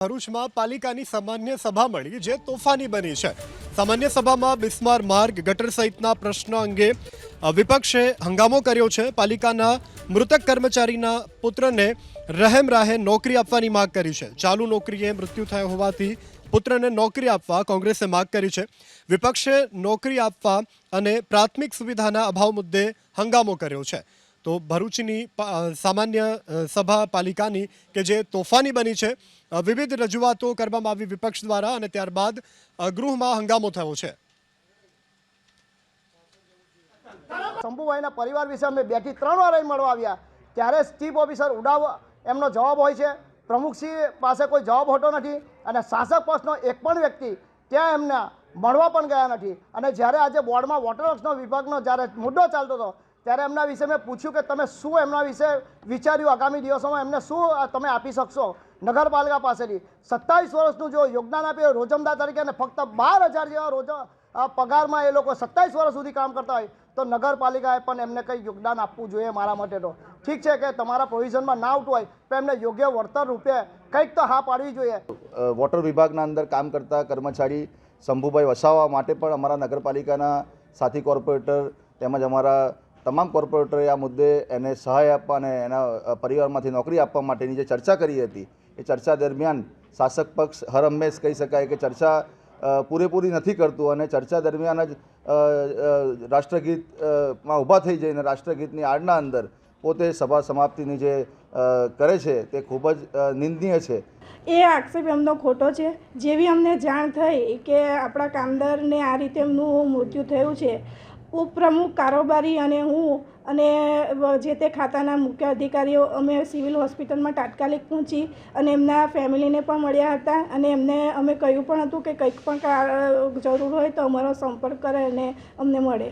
ભરૂચમાં પાલિકાની સામાન્ય સભા મળી, જે તોફાની બની છે. સામાન્ય સભામાં બિસ્માર માર્ગ, ગટર સહિતના પ્રશ્નો અંગે વિપક્ષે હંગામો કર્યો છે. પાલિકાના મૃતક કર્મચારીના પુત્રને રહેમ રાહે નોકરી આપવાની માંગ કરી છે. ચાલુ નોકરીએ મૃત્યુ થયો હોવાથી પુત્રને નોકરી આપવા કોંગ્રેસે માંગ કરી છે. વિપક્ષે નોકરી આપવા અને પ્રાથમિક સુવિધાના અભાવ મુદ્દે હંગામો કર્યો છે. તો ભરૂચની સામાન્ય સભા પાલિકાની કે જે તોફાની બની છે વિવિધ રજૂઆતો કરવામાં આવી વિપક્ષ દ્વારા અને ત્યારબાદ ગૃહમાં હંગામો થયો છે. શંભુભાઈના પરિવાર વિશે અમે બેથી ત્રણ વાર મળવા આવ્યા. ત્યારે ચીફ ઓફિસર ઉડાવ એમનો જવાબ હોય છે. પ્રમુખશ્રી પાસે કોઈ જવાબ હોતો નથી અને શાસક પક્ષનો એક પણ વ્યક્તિ ત્યાં એમના મળવા પણ ગયા નથી. અને જ્યારે આજે બોર્ડમાં વોટર વર્ક્સનો વિભાગનો જ્યારે મુદ્દો ચાલતો હતો ત્યારે એમના વિશે મેં પૂછ્યું કે તમે શું એમના વિશે વિચાર્યું આગામી દિવસોમાં? એમને શું તમે આપી શકશો નગરપાલિકા પાસેથી? સત્તાવીસ વર્ષનું જો યોગદાન આપ્યું રોજમદાર તરીકે અને ફક્ત બાર હજાર જેવા રોજ પગારમાં એ લોકો સત્તાવીસ વર્ષ સુધી કામ કરતા હોય, તો નગરપાલિકાએ પણ એમને કંઈ યોગદાન આપવું જોઈએ મારા માટે તો. ઠીક છે કે તમારા પ્રોવિઝનમાં ના આવતું હોય તો એમને યોગ્ય વળતર રૂપે કંઈક તો હા પાડવી જોઈએ. વોટર વિભાગના અંદર કામ કરતા કર્મચારી શંભુભાઈ વસાવા માટે પણ અમારા નગરપાલિકાના સાથી કોર્પોરેટર તેમજ અમારા તમામ કોર્પોરેટરે આ મુદ્દે એને સહાય આપવા અને એના પરિવારમાંથી નોકરી આપવા માટેની જે ચર્ચા કરી હતી એ ચર્ચા દરમિયાન શાસક પક્ષ હર હંમેશ કહી શકાય કે ચર્ચા પૂરેપૂરી નથી કરતું અને ચર્ચા દરમિયાન જ અ, અ, રાષ્ટ્રગીત અ, માં ઊભા થઈ જઈને રાષ્ટ્રગીતની આડના અંદર પોતે સભા સમાપ્તિની જે કરે છે તે ખૂબ જ નિંદનીય છે. એ આક્ષેપ એમનો ખોટો છે. જેવી અમને જાણ થઈ કે આપણા કામદારને આ રીતે એમનું મૃત્યુ થયું છે ઉપપ્રમુખ કારોબારી અને હું અને જે તે ખાતાના મુખ્ય અધિકારીઓ, અમે સિવિલ હોસ્પિટલમાં તાત્કાલિક પહોંચી અને એમના ફેમિલીને પણ મળ્યા હતા અને એમને અમે કહ્યું પણ હતું કે કંઈક પણ જરૂર હોય તો અમારો સંપર્ક કરે અને અમને મળે.